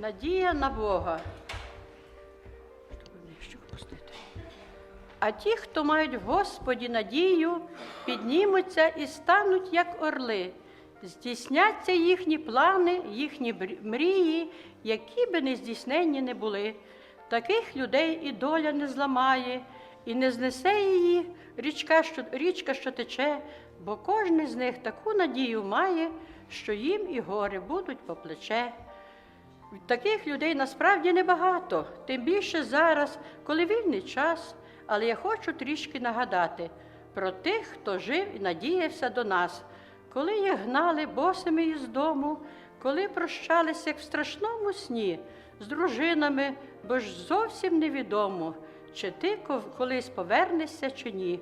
Надія на Бога. А ті, хто мають в Господі надію, піднімуться і стануть, як орли. Здійсняться їхні плани, їхні мрії, які би не здійсненні не були. Таких людей і доля не зламає, і не знесе її річка, що, річка, що тече, бо кожен з них таку надію має, що їм і гори будуть по плече. Таких людей насправді небагато, тим більше зараз, коли вільний час. Але я хочу трішки нагадати про тих, хто жив і надіявся до нас, коли їх гнали босими із дому, коли прощалися як в страшному сні з дружинами, бо ж зовсім невідомо, чи ти колись повернешся чи ні,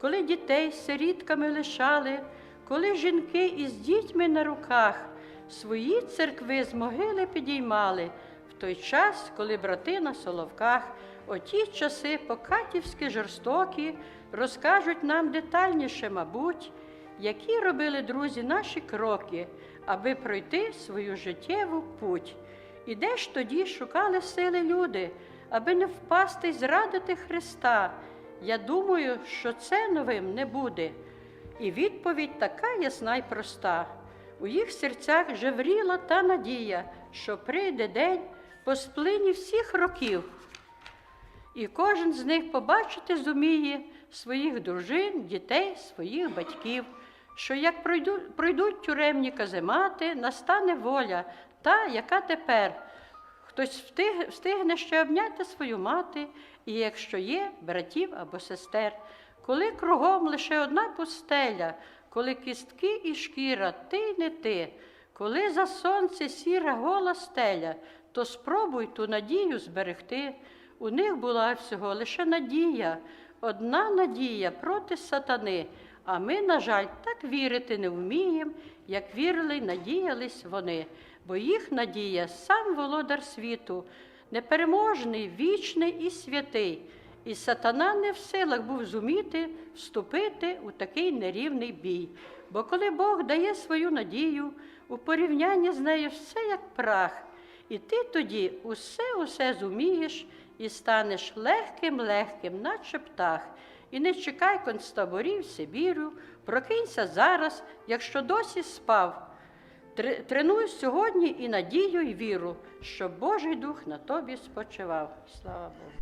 коли дітей сирітками лишали, коли жінки із дітьми на руках свої церкви з могили підіймали в той час, коли брати на соловках, оті часи покатівські жорстокі, розкажуть нам детальніше, мабуть, які робили друзі наші кроки, аби пройти свою життєву путь. І де ж тоді шукали сили люди, аби не впасти й зрадити Христа? Я думаю, що це новим не буде. І відповідь така ясна й проста. У їх серцях жевріла та надія, що прийде день по сплині всіх років, і кожен з них побачити зуміє своїх дружин, дітей, своїх батьків, що як пройдуть, тюремні каземати, настане воля, та, яка тепер. Хтось встиг, встигне ще обняти свою мати, і якщо є братів або сестер, коли кругом лише одна пустеля, коли кістки і шкіра, ти й не ти, коли за сонце сіра гола стеля, то спробуй ту надію зберегти. У них була всього лише надія, одна надія проти сатани. А ми, на жаль, так вірити не вміємо, як вірили надіялись вони, бо їх надія сам володар світу, непереможний, вічний і святий. І сатана не в силах був зуміти вступити у такий нерівний бій. Бо коли Бог дає свою надію, у порівнянні з нею все як прах, і ти тоді усе усе зумієш і станеш легким, легким, наче птах. І не чекай концтаборів Сибіру, прокинься зараз, якщо досі спав. Тренуй сьогодні і надію, і віру, щоб Божий Дух на тобі спочивав. Слава Богу.